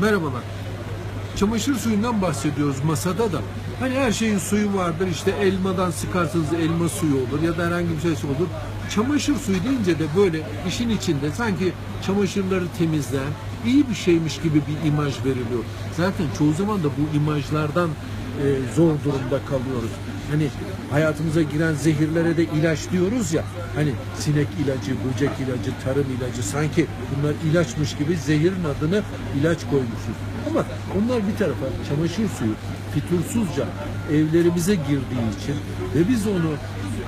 Merhabalar. Çamaşır suyundan bahsediyoruz masada da. Hani her şeyin suyu vardır işte elmadan sıkarsanız elma suyu olur ya da herhangi bir şey olur. Çamaşır suyu deyince de böyle işin içinde sanki çamaşırları temizleyen iyi bir şeymiş gibi bir imaj veriliyor. Zaten çoğu zaman da bu imajlardan e, zor durumda kalıyoruz. Hani hayatımıza giren zehirlere de ilaç diyoruz ya. Hani sinek ilacı, böcek ilacı, tarım ilacı sanki bunlar ilaçmış gibi zehirin adını ilaç koymuşuz. Ama onlar bir tarafa çamaşır suyu fitursuzca evlerimize girdiği için ve biz onu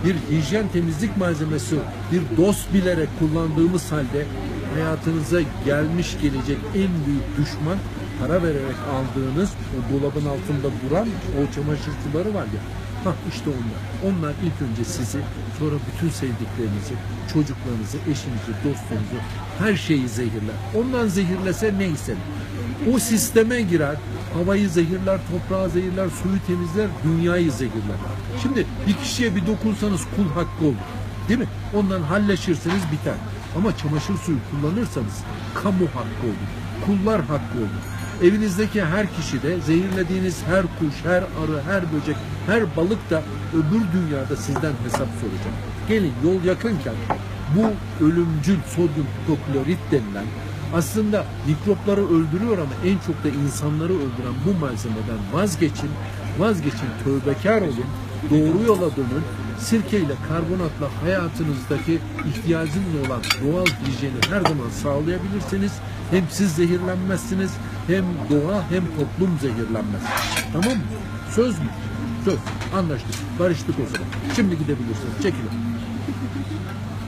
bir hijyen temizlik malzemesi, bir dost bilerek kullandığımız halde hayatınıza gelmiş gelecek en büyük düşman para vererek aldığınız o dolabın altında duran o çamaşır suları var ya. Hah işte onlar. Onlar ilk önce sizi sonra bütün sevdiklerinizi, çocuklarınızı, eşinizi, dostunuzu her şeyi zehirler. Ondan zehirlese neyse. O sisteme girer, havayı zehirler, toprağı zehirler, suyu temizler, dünyayı zehirler. Şimdi bir kişiye bir dokunsanız kul hakkı olur. Değil mi? Ondan halleşirseniz biter. Ama çamaşır suyu kullanırsanız kamu hakkı olur. Kullar hakkı olur. Evinizdeki her kişi de zehirlediğiniz her kuş, her arı, her böcek, her balık da öbür dünyada sizden hesap soracak. Gelin yol yakınken bu ölümcül sodyum hipoklorit denilen aslında mikropları öldürüyor ama en çok da insanları öldüren bu malzemeden vazgeçin, vazgeçin, tövbekar olun, doğru yola dönün, sirkeyle, karbonatla hayatınızdaki ihtiyacınız olan doğal hijyeni her zaman sağlayabilirsiniz. Hem siz zehirlenmezsiniz, hem doğa hem toplum zehirlenmez. Tamam mı? Söz mü? Söz. Anlaştık. Barıştık o zaman. Şimdi gidebilirsiniz. Çekilin.